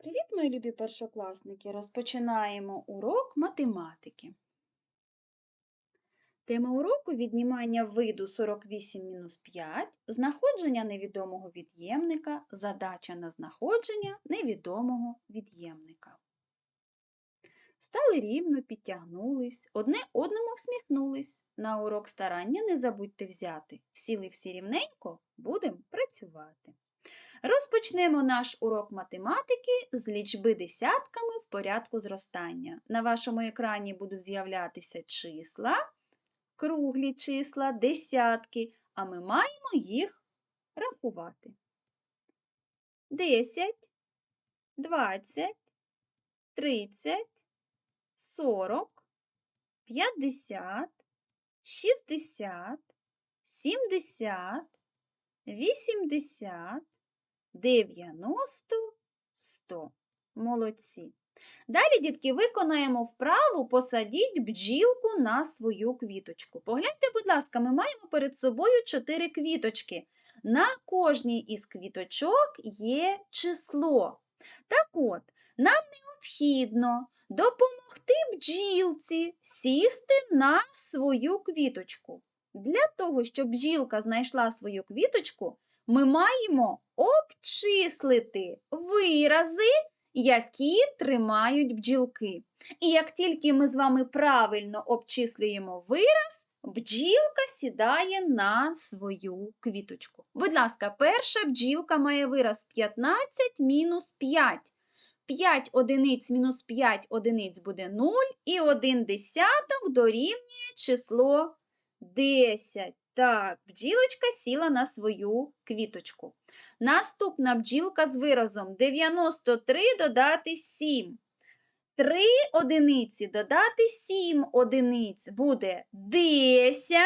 Привіт, мої любі першокласники! Розпочинаємо урок математики. Тема уроку віднімання виду 48-5, знаходження невідомого від'ємника, задача на знаходження невідомого від'ємника. Стали рівно, підтягнулись, одне одному всміхнулись. На урок старання не забудьте взяти. Всіли всі рівненько, будемо працювати. Розпочнемо наш урок математики з лічби десятками в порядку зростання. На вашому екрані будуть з'являтися числа, круглі числа, десятки, а ми маємо їх рахувати. 10, 20, 30, 40, 50, 60, 70, 80, 90, 100. Молодці. Далі, дітки, виконаємо вправу посадіть бджілку на свою квіточку. Погляньте, будь ласка, ми маємо перед собою чотири квіточки. На кожній із квіточок є число. Так от, нам необхідно допомогти бджілці сісти на свою квіточку. Для того, щоб бджілка знайшла свою квіточку, ми маємо обчислити вирази, які тримають бджілки. І як тільки ми з вами правильно обчислюємо вираз, бджілка сідає на свою квіточку. Будь ласка, перша бджілка має вираз 15 мінус 5. 5 одиниць мінус 5 одиниць буде 0, і 1 десяток дорівнює число 10. Так, бджілочка сіла на свою квіточку. Наступна бджілка з виразом 93 додати 7. 3 одиниці додати 7 одиниць буде 10,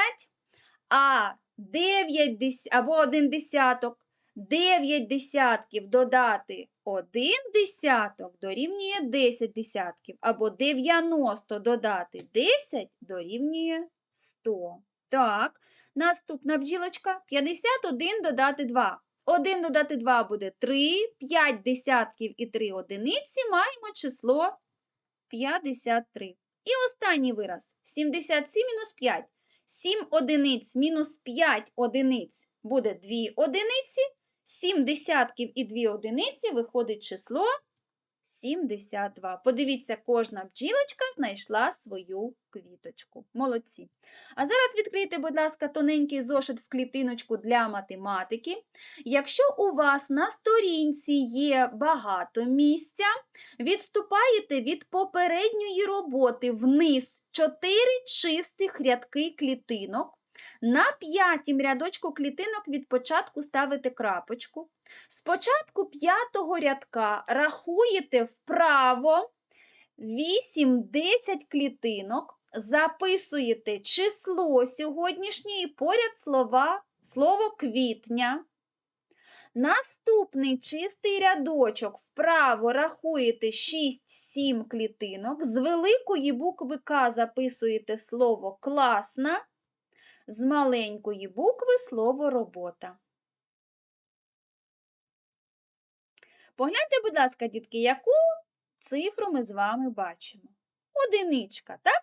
а 9 дес... або 1 десяток, 9 десятків додати 1 десяток дорівнює 10 десятків, або 90 додати 10 дорівнює 100. Так, Наступна бджілочка 51 додати 2. 1 додати 2 буде 3, 5 десятків і 3 одиниці маємо число 53. І останній вираз 77 мінус 5. 7 одиниць мінус 5 одиниць буде 2 одиниці. 7 десятків і 2 одиниці виходить число 72. Подивіться, кожна бджілочка знайшла свою квіточку. Молодці. А зараз відкрийте, будь ласка, тоненький зошит в клітиночку для математики. Якщо у вас на сторінці є багато місця, відступаєте від попередньої роботи вниз 4 чистих рядки клітинок. На п'ятім рядочку клітинок від початку ставите крапочку. Спочатку п'ятого рядка рахуєте вправо 8-10 клітинок, записуєте число сьогоднішнє і поряд слова, слово квітня. Наступний чистий рядочок вправо рахуєте 6-7 клітинок, з великої букви К записуєте слово класна з маленької букви слово робота. Погляньте, будь ласка, дітки, яку цифру ми з вами бачимо. Одиничка, так?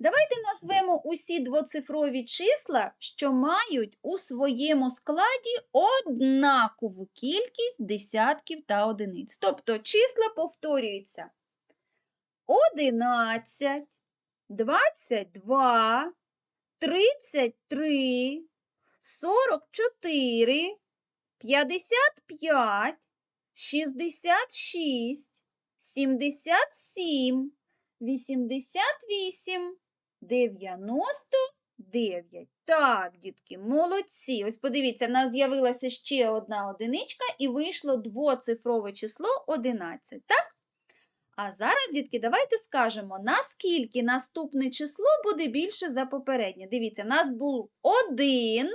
Давайте назвемо усі двоцифрові числа, що мають у своєму складі однакову кількість десятків та одиниць. Тобто числа повторюються 11, 22, 33, 44, 55, 66, 77, 88, 99. Так, дітки, молодці. Ось подивіться, в нас з'явилася ще одна одиничка і вийшло двоцифрове число 11. Так? А зараз, дітки, давайте скажемо, наскільки наступне число буде більше за попереднє. Дивіться, в нас був 1,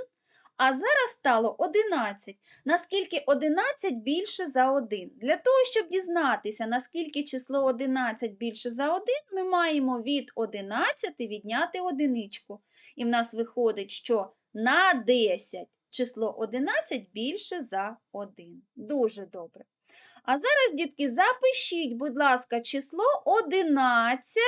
а зараз стало 11. Наскільки 11 більше за 1? Для того, щоб дізнатися, наскільки число 11 більше за 1, ми маємо від 11 відняти одиничку. І в нас виходить, що на 10 число 11 більше за 1. Дуже добре. А зараз, дітки, запишіть, будь ласка, число 11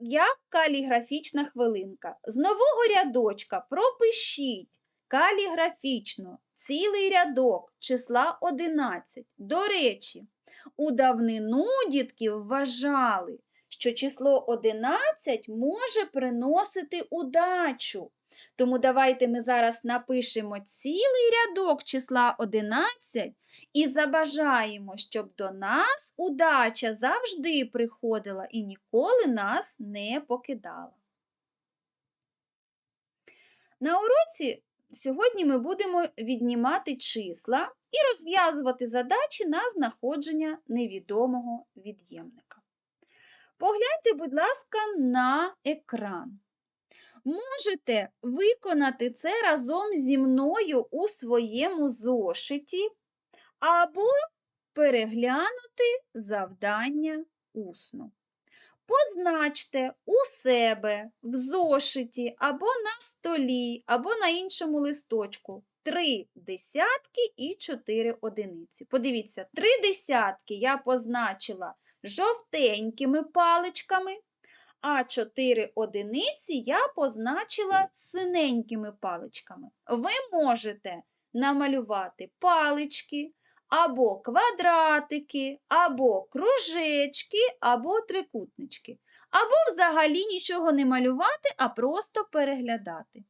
як каліграфічна хвилинка. З нового рядочка пропишіть каліграфічно цілий рядок числа 11. До речі, у давнину дітки вважали, що число 11 може приносити удачу. Тому давайте ми зараз напишемо цілий рядок числа 11 і забажаємо, щоб до нас удача завжди приходила і ніколи нас не покидала. На уроці сьогодні ми будемо віднімати числа і розв'язувати задачі на знаходження невідомого від'ємника. Погляньте, будь ласка, на екран. Можете виконати це разом зі мною у своєму зошиті або переглянути завдання усно. Позначте у себе в зошиті або на столі, або на іншому листочку три десятки і чотири одиниці. Подивіться, три десятки я позначила жовтенькими паличками, а чотири одиниці я позначила синенькими паличками. Ви можете намалювати палички, або квадратики, або кружечки, або трикутнички. Або взагалі нічого не малювати, а просто переглядати.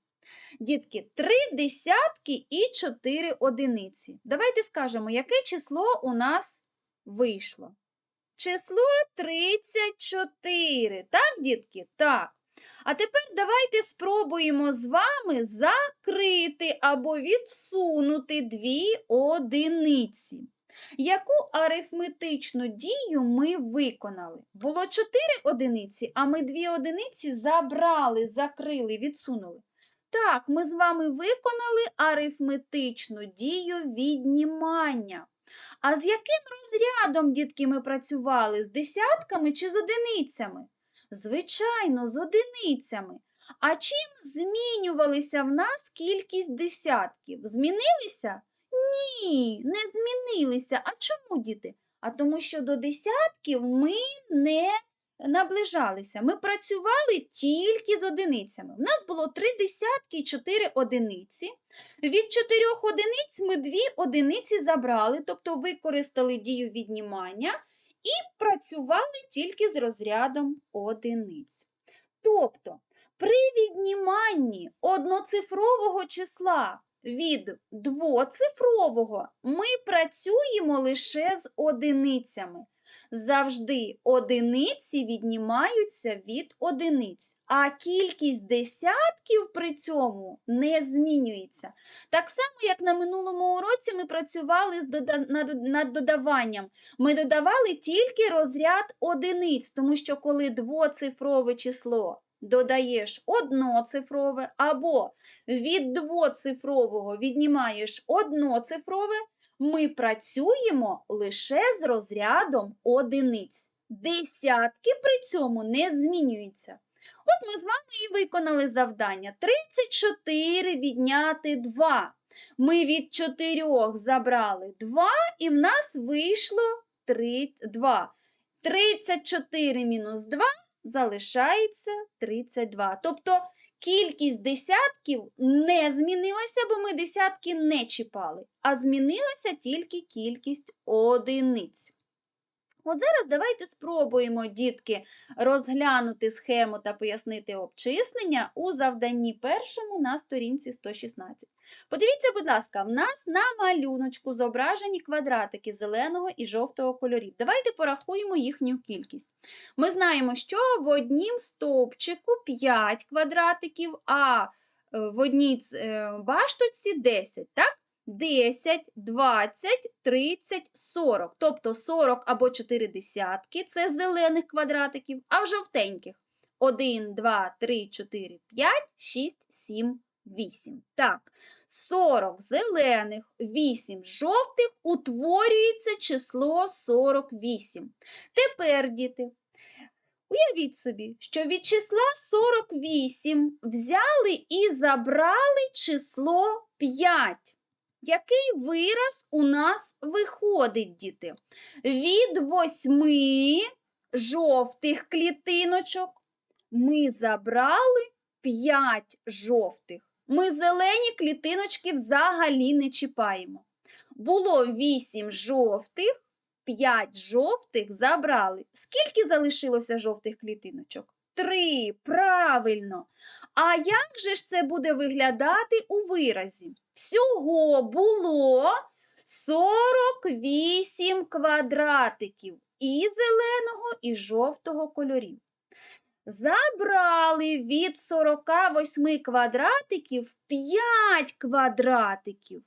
Дітки, три десятки і чотири одиниці. Давайте скажемо, яке число у нас вийшло. Число 34. Так, дітки? Так. А тепер давайте спробуємо з вами закрити або відсунути дві одиниці. Яку арифметичну дію ми виконали? Було 4 одиниці, а ми дві одиниці забрали, закрили, відсунули. Так, ми з вами виконали арифметичну дію віднімання. А з яким розрядом, дітки, ми працювали? З десятками чи з одиницями? Звичайно, з одиницями. А чим змінювалися в нас кількість десятків? Змінилися? Ні, не змінилися. А чому, діти? А тому що до десятків ми не наближалися. Ми працювали тільки з одиницями. У нас було три десятки і чотири одиниці. Від чотирьох одиниць ми дві одиниці забрали, тобто використали дію віднімання і працювали тільки з розрядом одиниць. Тобто, при відніманні одноцифрового числа від двоцифрового ми працюємо лише з одиницями. Завжди одиниці віднімаються від одиниць, а кількість десятків при цьому не змінюється. Так само, як на минулому уроці ми працювали з дода... над додаванням. Ми додавали тільки розряд одиниць, тому що коли двоцифрове число додаєш одноцифрове, або від двоцифрового віднімаєш одноцифрове, ми працюємо лише з розрядом одиниць. Десятки при цьому не змінюються. От ми з вами і виконали завдання. 34 відняти 2. Ми від 4 забрали 2, і в нас вийшло 3, 2. 34 мінус 2 залишається 32. Тобто кількість десятків не змінилася, бо ми десятки не чіпали, а змінилася тільки кількість одиниць. От зараз давайте спробуємо, дітки, розглянути схему та пояснити обчислення у завданні першому на сторінці 116. Подивіться, будь ласка, в нас на малюночку зображені квадратики зеленого і жовтого кольорів. Давайте порахуємо їхню кількість. Ми знаємо, що в однім стовпчику 5 квадратиків, а е, в одній е, баштоці 10. так? 10, 20, 30, 40. Тобто 40 або 4 десятки це зелених квадратиків, а в жовтеньких 1, 2, 3, 4, 5, 6, 7, 8. Так, 40 зелених, 8 жовтих утворюється число 48. Тепер, діти, уявіть собі, що від числа 48 взяли і забрали число 5. Який вираз у нас виходить, діти? Від восьми жовтих клітиночок ми забрали 5 жовтих. Ми зелені клітиночки взагалі не чіпаємо. Було 8 жовтих, 5 жовтих забрали. Скільки залишилося жовтих клітиночок? Три. Правильно. А як же ж це буде виглядати у виразі? Всього було 48 квадратиків і зеленого, і жовтого кольорів. Забрали від 48 квадратиків 5 квадратиків.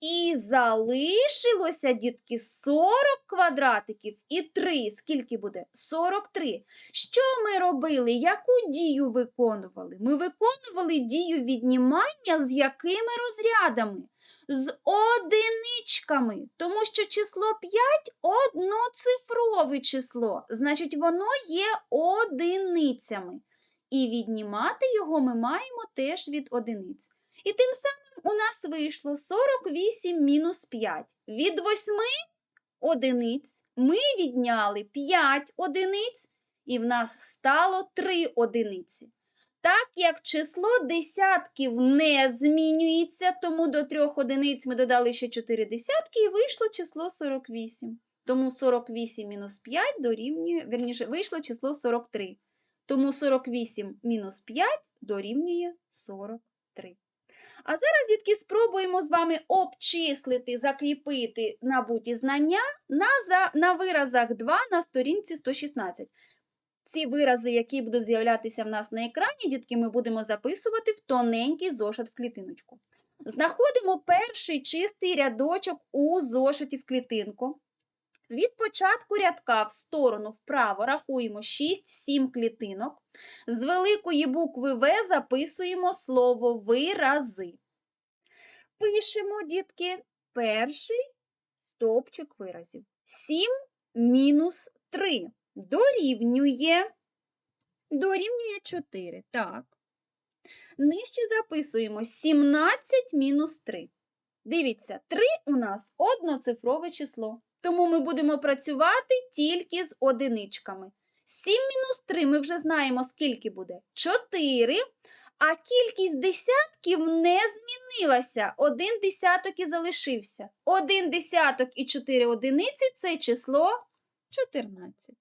І залишилося, дітки, 40 квадратиків і 3. Скільки буде? 43. Що ми робили? Яку дію виконували? Ми виконували дію віднімання з якими розрядами? З одиничками, тому що число 5 одноцифрове число, значить, воно є одиницями. І віднімати його ми маємо теж від одиниць. І тим самим у нас вийшло 48 мінус 5. Від 8 одиниць ми відняли 5 одиниць, і в нас стало 3 одиниці. Так як число десятків не змінюється, тому до 3 одиниць ми додали ще 4 десятки і вийшло число 48. Тому 48 мінус 5 дорівнює, верніше, вийшло число 43. Тому 48 мінус 5 дорівнює 43. А зараз, дітки, спробуємо з вами обчислити, закріпити набуті знання на, за, на виразах 2 на сторінці 116. Ці вирази, які будуть з'являтися в нас на екрані, дітки, ми будемо записувати в тоненький зошит в клітиночку. Знаходимо перший чистий рядочок у зошиті в клітинку. Від початку рядка в сторону вправо рахуємо 6-7 клітинок. З великої букви В записуємо слово вирази. Пишемо, дітки, перший стовпчик виразів. 7 мінус 3 дорівнює. Дорівнює 4. Так. Нижче записуємо 17 мінус 3. Дивіться, 3 у нас одноцифрове число. Тому ми будемо працювати тільки з одиничками. 7 мінус 3 ми вже знаємо, скільки буде. 4. А кількість десятків не змінилася. Один десяток і залишився. Один десяток і 4 одиниці це число 14.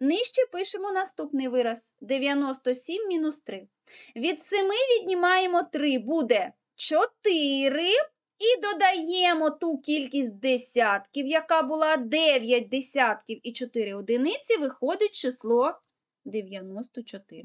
Нижче пишемо наступний вираз. 97 мінус 3. Від 7 віднімаємо 3, буде 4. І додаємо ту кількість десятків, яка була 9 десятків і 4 одиниці, виходить число 94.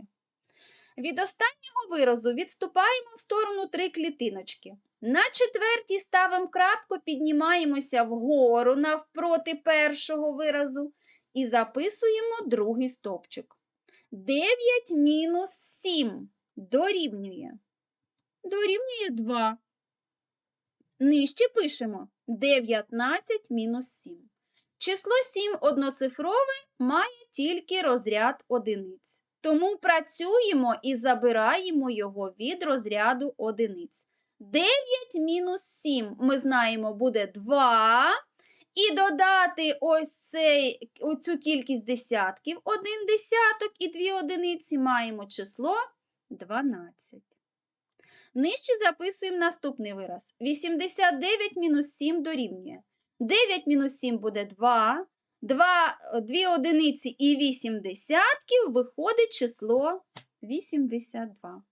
Від останнього виразу відступаємо в сторону 3 клітиночки. На четвертій ставимо крапку, піднімаємося вгору навпроти першого виразу і записуємо другий стовпчик. 9 мінус 7 дорівнює. Дорівнює 2. Нижче пишемо 19 мінус 7. Число 7 одноцифрове має тільки розряд одиниць. Тому працюємо і забираємо його від розряду одиниць. 9 мінус 7 ми знаємо буде 2. І додати ось цей, оцю кількість десятків, один десяток і дві одиниці маємо число 12. Нижче записуємо наступний вираз. 89 мінус 7 дорівнює. 9 мінус 7 буде 2. 2, 2 одиниці і 8 десятків виходить число 82.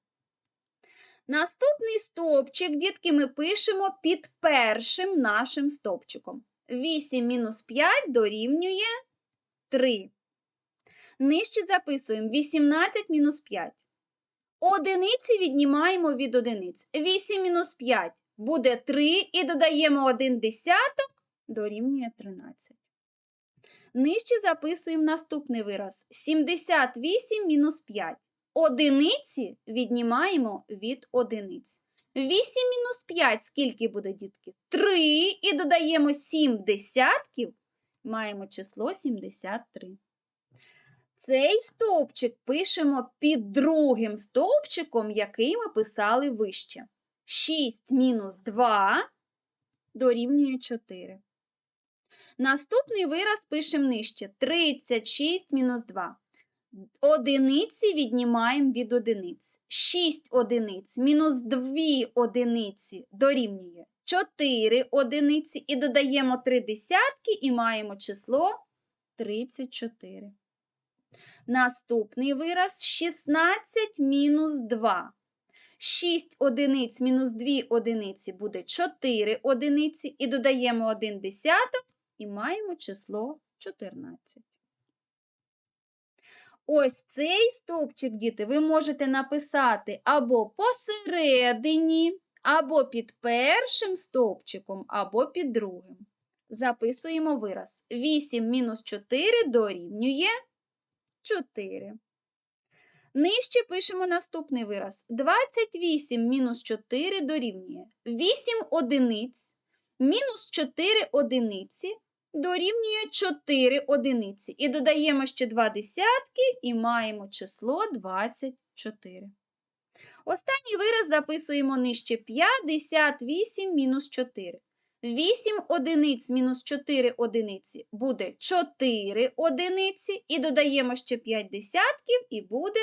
Наступний стовпчик, дітки, ми пишемо під першим нашим стовпчиком. 8 мінус 5 дорівнює 3. Нижче записуємо 18 мінус 5. Одиниці віднімаємо від одиниць. 8 мінус 5 буде 3 і додаємо 1 десяток, дорівнює 13. Нижче записуємо наступний вираз. 78 мінус 5. Одиниці віднімаємо від одиниць. 8 мінус 5 скільки буде, дітки? 3 і додаємо 7 десятків, маємо число 73. Цей стовпчик пишемо під другим стовпчиком, який ми писали вище. 6 мінус 2 дорівнює 4. Наступний вираз пишемо нижче. 36 мінус 2. Одиниці віднімаємо від одиниць. 6 одиниць мінус 2 одиниці дорівнює 4 одиниці. І додаємо 3 десятки і маємо число 34. Наступний вираз 16 мінус 2. 6 одиниць мінус 2 одиниці буде 4 одиниці. І додаємо 1 десяток і маємо число 14. Ось цей стовпчик, діти, ви можете написати або посередині, або під першим стовпчиком, або під другим. Записуємо вираз. 8 мінус 4 дорівнює 4. Нижче пишемо наступний вираз. 28 мінус 4 дорівнює 8 одиниць мінус 4 одиниці дорівнює 4 одиниці. І додаємо ще 2 десятки і маємо число 24. Останній вираз записуємо нижче 58 мінус 4. 8 одиниць мінус 4 одиниці буде 4 одиниці. І додаємо ще 5 десятків і буде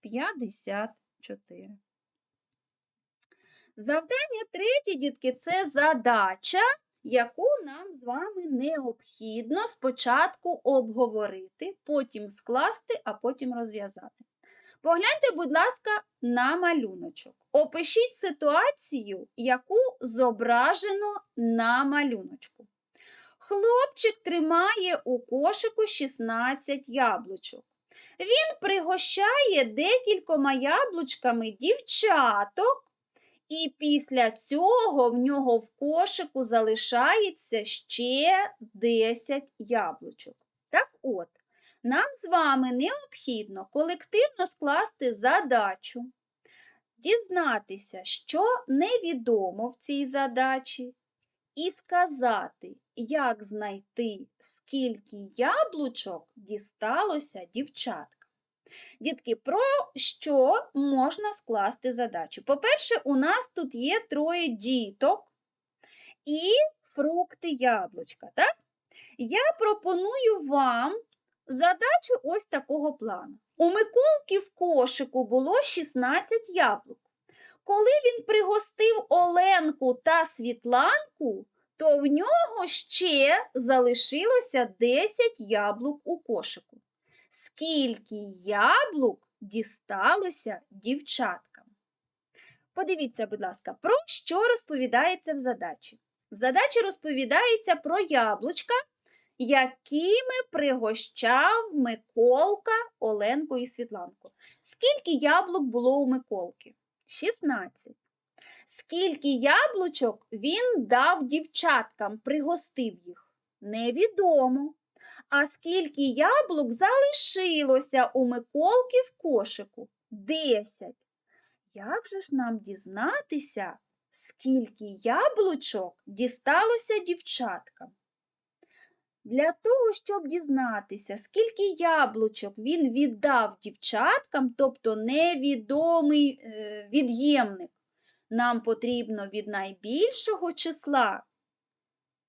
54. Завдання третє, дітки, це задача, яку нам з вами необхідно спочатку обговорити, потім скласти, а потім розв'язати. Погляньте, будь ласка, на малюночок. Опишіть ситуацію, яку зображено на малюночку. Хлопчик тримає у кошику 16 яблучок. Він пригощає декількома яблучками дівчаток, і після цього в нього в кошику залишається ще 10 яблучок. Так от, нам з вами необхідно колективно скласти задачу, дізнатися, що невідомо в цій задачі, і сказати, як знайти, скільки яблучок дісталося дівчаткам. Дітки, про що можна скласти задачу? По-перше, у нас тут є троє діток і фрукти яблучка. Так? Я пропоную вам задачу ось такого плану. У Миколки в кошику було 16 яблук. Коли він пригостив Оленку та Світланку, то в нього ще залишилося 10 яблук у кошику. Скільки яблук дісталося дівчаткам? Подивіться, будь ласка, про що розповідається в задачі? В задачі розповідається про яблучка, якими пригощав Миколка Оленку і Світланку. Скільки яблук було у Миколки? 16. Скільки яблучок він дав дівчаткам, пригостив їх? Невідомо. А скільки яблук залишилося у Миколки в кошику? 10. Як же ж нам дізнатися, скільки яблучок дісталося дівчаткам? Для того, щоб дізнатися, скільки яблучок він віддав дівчаткам, тобто невідомий е, від'ємник, нам потрібно від найбільшого числа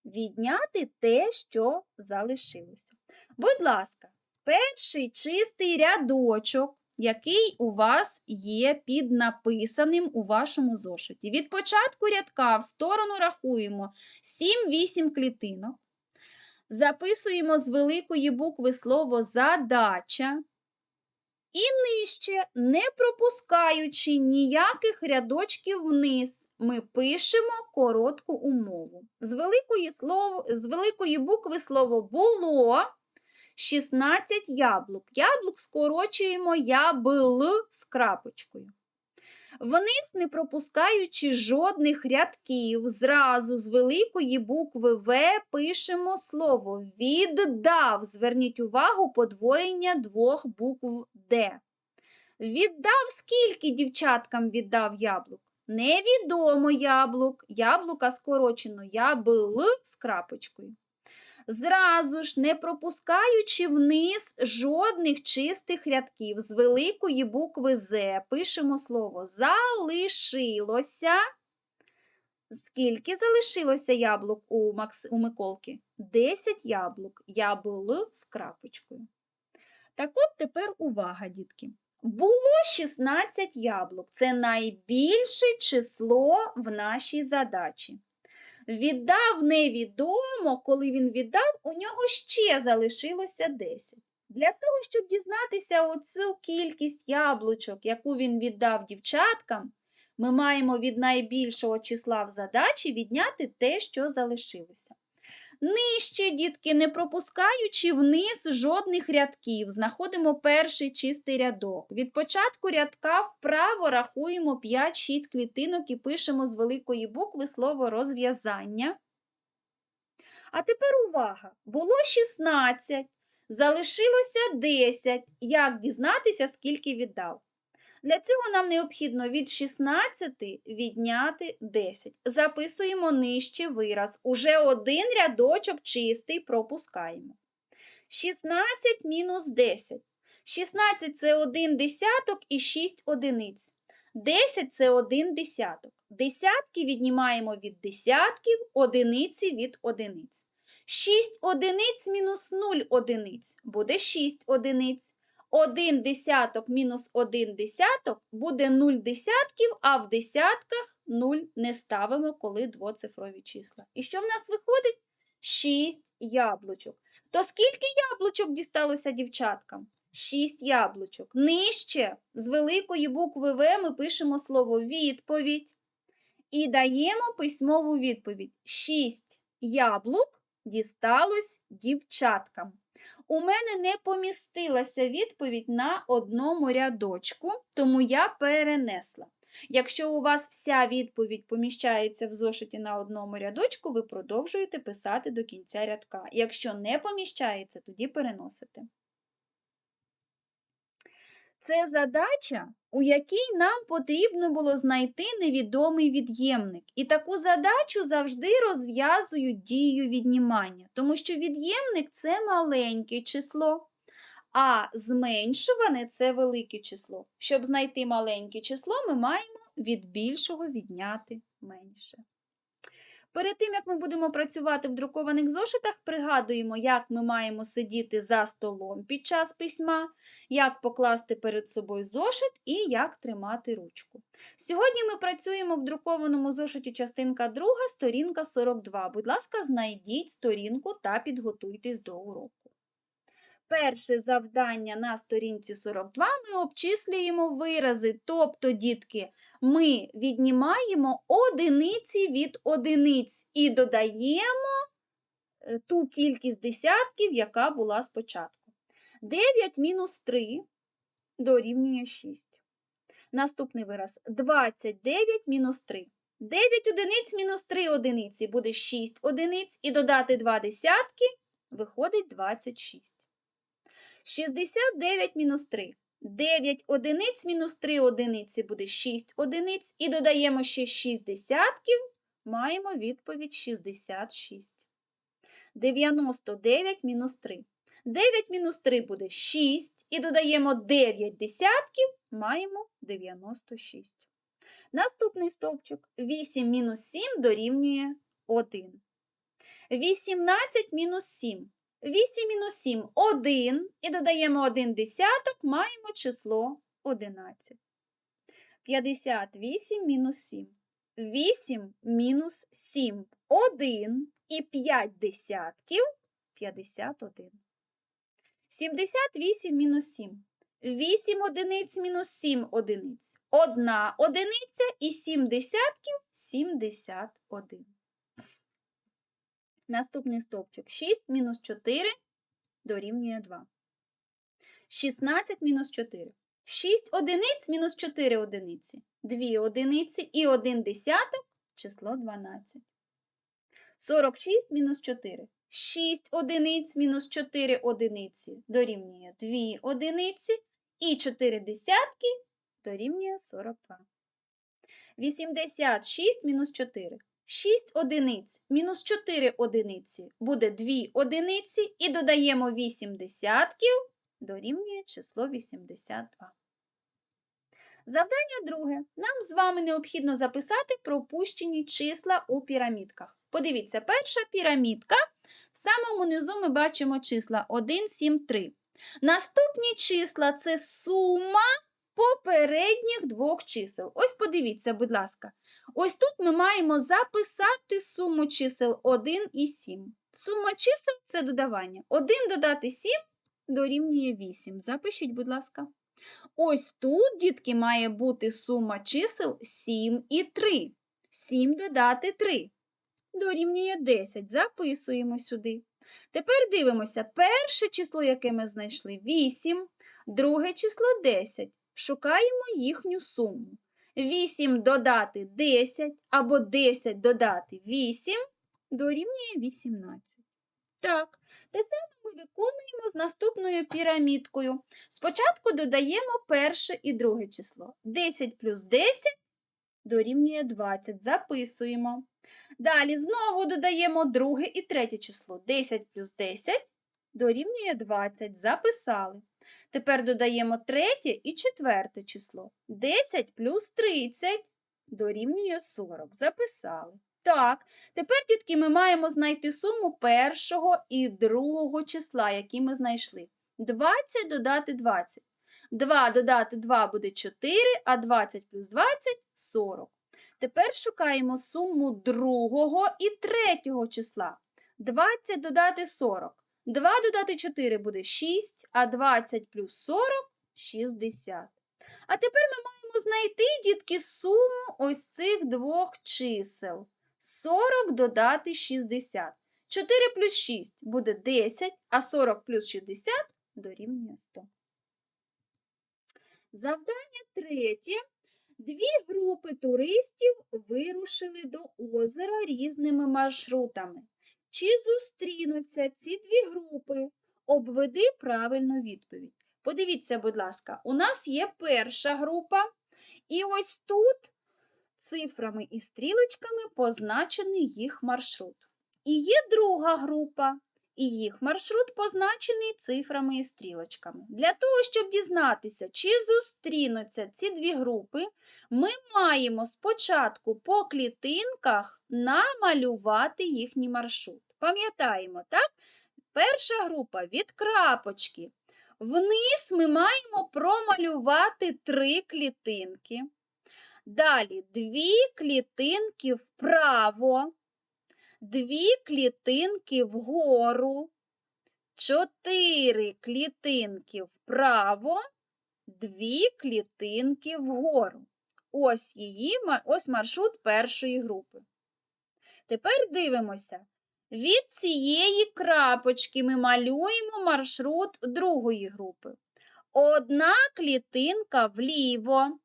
відняти те, що залишилося. Будь ласка, перший чистий рядочок, який у вас є під написаним у вашому зошиті. Від початку рядка в сторону рахуємо 7-8 клітинок. Записуємо з великої букви слово задача. І нижче, не пропускаючи ніяких рядочків вниз, ми пишемо коротку умову. З великої, слово, з великої букви слово було 16 яблук. Яблук скорочуємо ябл з крапочкою. Вниз, не пропускаючи жодних рядків, зразу з великої букви В пишемо слово віддав. Зверніть увагу подвоєння двох букв Д. Віддав скільки дівчаткам віддав яблук? Невідомо яблук. Яблука скорочено ябл з крапочкою. Зразу ж, не пропускаючи вниз жодних чистих рядків, з великої букви З пишемо слово залишилося. Скільки залишилося яблук у, Макс... у Миколки? 10 яблук. Яблу з крапочкою. Так от тепер увага, дітки. Було 16 яблук. Це найбільше число в нашій задачі. Віддав невідомо, коли він віддав, у нього ще залишилося 10. Для того, щоб дізнатися оцю кількість яблучок, яку він віддав дівчаткам, ми маємо від найбільшого числа в задачі відняти те, що залишилося. Нижче, дітки, не пропускаючи вниз жодних рядків, знаходимо перший чистий рядок. Від початку рядка вправо рахуємо 5-6 клітинок і пишемо з великої букви слово розв'язання. А тепер увага! Було 16, залишилося 10. Як дізнатися, скільки віддав? Для цього нам необхідно від 16 відняти 10. Записуємо нижче вираз. Уже один рядочок чистий пропускаємо. 16 мінус 10. 16 це 1 десяток і 6 одиниць. 10 це 1 десяток. Десятки віднімаємо від десятків, одиниці від одиниць. 6 одиниць мінус 0 одиниць буде 6 одиниць. 1 десяток мінус 1 десяток буде 0 десятків, а в десятках 0 не ставимо, коли двоцифрові числа. І що в нас виходить? 6 яблучок. То скільки яблучок дісталося дівчаткам? 6 яблучок. Нижче з великої букви В ми пишемо слово відповідь і даємо письмову відповідь. 6 яблук дісталось дівчаткам. У мене не помістилася відповідь на одному рядочку, тому я перенесла. Якщо у вас вся відповідь поміщається в зошиті на одному рядочку, ви продовжуєте писати до кінця рядка. Якщо не поміщається, тоді переносите. Це задача, у якій нам потрібно було знайти невідомий від'ємник. І таку задачу завжди розв'язують дією віднімання, тому що від'ємник це маленьке число, а зменшуване це велике число. Щоб знайти маленьке число, ми маємо від більшого відняти менше. Перед тим, як ми будемо працювати в друкованих зошитах, пригадуємо, як ми маємо сидіти за столом під час письма, як покласти перед собою зошит і як тримати ручку. Сьогодні ми працюємо в друкованому зошиті частинка 2, сторінка 42. Будь ласка, знайдіть сторінку та підготуйтесь до уроку. Перше завдання на сторінці 42 ми обчислюємо вирази, тобто, дітки, ми віднімаємо одиниці від одиниць і додаємо е, ту кількість десятків, яка була спочатку. 9 мінус 3 дорівнює 6. Наступний вираз 29 мінус 3. 9 одиниць мінус 3 одиниці буде 6 одиниць, і додати 2 десятки виходить 26. 69 мінус 3. 9 одиниць мінус 3 одиниці буде 6 одиниць. І додаємо ще 6 десятків, маємо відповідь 66. 99 мінус 3. 9 мінус 3 буде 6. І додаємо 9 десятків, маємо 96. Наступний стовпчик 8 мінус 7 дорівнює 1. 18 мінус 7. 8 мінус 7 – 1. І додаємо 1 десяток, маємо число 11. 58 мінус 7. 8 мінус 7 – 1. І 5 десятків – 51. 78 мінус 7. 8 одиниць мінус 7 одиниць. 1 одиниця і 7 десятків – 71. Наступний стовпчик 6 мінус 4 дорівнює 2. 16 мінус 4. 6 одиниць мінус 4 одиниці. 2 одиниці і 1 десяток число 12. 46 мінус 4. 6 одиниць мінус 4 одиниці дорівнює 2 одиниці і 4 десятки дорівнює 42. 86 мінус 4. 6 одиниць мінус 4 одиниці буде 2 одиниці і додаємо 8 десятків, дорівнює число 82. Завдання друге. Нам з вами необхідно записати пропущені числа у пірамідках. Подивіться, перша пірамідка. В самому низу ми бачимо числа 1, 7, 3. Наступні числа це сума попередніх двох чисел. Ось подивіться, будь ласка. Ось тут ми маємо записати суму чисел 1 і 7. Сума чисел це додавання. 1 додати 7 дорівнює 8. Запишіть, будь ласка. Ось тут, дітки, має бути сума чисел 7 і 3. 7 додати 3. Дорівнює 10. Записуємо сюди. Тепер дивимося. Перше число, яке ми знайшли 8, друге число 10. Шукаємо їхню суму. 8 додати 10 або 10 додати 8 дорівнює 18. Так, те саме ми виконуємо з наступною пірамідкою. Спочатку додаємо перше і друге число. 10 плюс 10 дорівнює 20. Записуємо. Далі знову додаємо друге і третє число. 10 плюс 10 дорівнює 20. Записали. Тепер додаємо третє і четверте число. 10 плюс 30 дорівнює 40. Записали. Так, тепер, дітки, ми маємо знайти суму першого і другого числа, які ми знайшли. 20 додати 20. 2 додати 2 буде 4, а 20 плюс 20 – 40. Тепер шукаємо суму другого і третього числа. 20 додати 40. 2 додати 4 буде 6, а 20 плюс 40 – 60. А тепер ми маємо знайти, дітки, суму ось цих двох чисел. 40 додати 60. 4 плюс 6 буде 10, а 40 плюс 60 дорівнює 100. Завдання третє. Дві групи туристів вирушили до озера різними маршрутами. Чи зустрінуться ці дві групи? Обведи правильну відповідь. Подивіться, будь ласка, у нас є перша група, і ось тут цифрами і стрілочками позначений їх маршрут. І є друга група, і їх маршрут позначений цифрами і стрілочками. Для того, щоб дізнатися, чи зустрінуться ці дві групи, ми маємо спочатку по клітинках намалювати їхній маршрут. Пам'ятаємо, так? Перша група від крапочки. Вниз ми маємо промалювати три клітинки. Далі дві клітинки вправо, дві клітинки вгору, чотири клітинки вправо, дві клітинки вгору. Ось її, ось маршрут першої групи. Тепер дивимося. Від цієї крапочки ми малюємо маршрут другої групи. Одна клітинка вліво,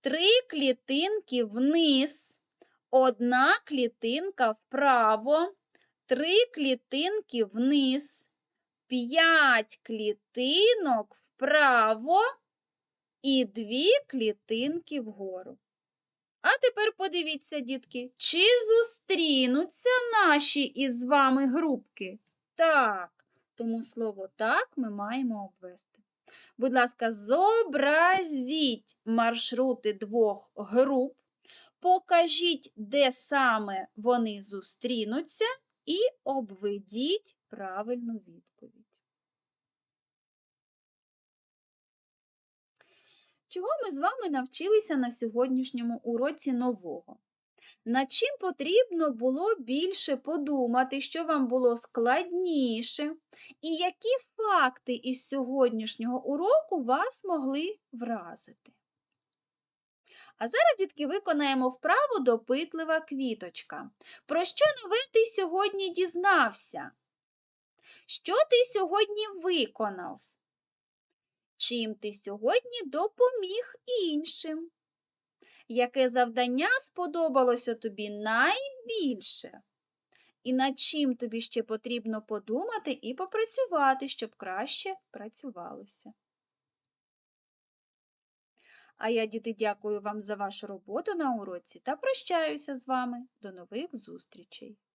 три клітинки вниз, одна клітинка вправо, три клітинки вниз, п'ять клітинок вправо і дві клітинки вгору. А тепер подивіться, дітки, чи зустрінуться наші із вами групки? Так, тому слово так ми маємо обвести. Будь ласка, зобразіть маршрути двох груп, покажіть, де саме вони зустрінуться, і обведіть правильну відповідь. Чого ми з вами навчилися на сьогоднішньому уроці нового? Над чим потрібно було більше подумати, що вам було складніше, і які факти із сьогоднішнього уроку вас могли вразити? А зараз, дітки, виконаємо вправу допитлива квіточка. Про що нове ти сьогодні дізнався? Що ти сьогодні виконав? Чим ти сьогодні допоміг іншим? Яке завдання сподобалося тобі найбільше? І над чим тобі ще потрібно подумати і попрацювати, щоб краще працювалося? А я, діти, дякую вам за вашу роботу на уроці та прощаюся з вами. До нових зустрічей!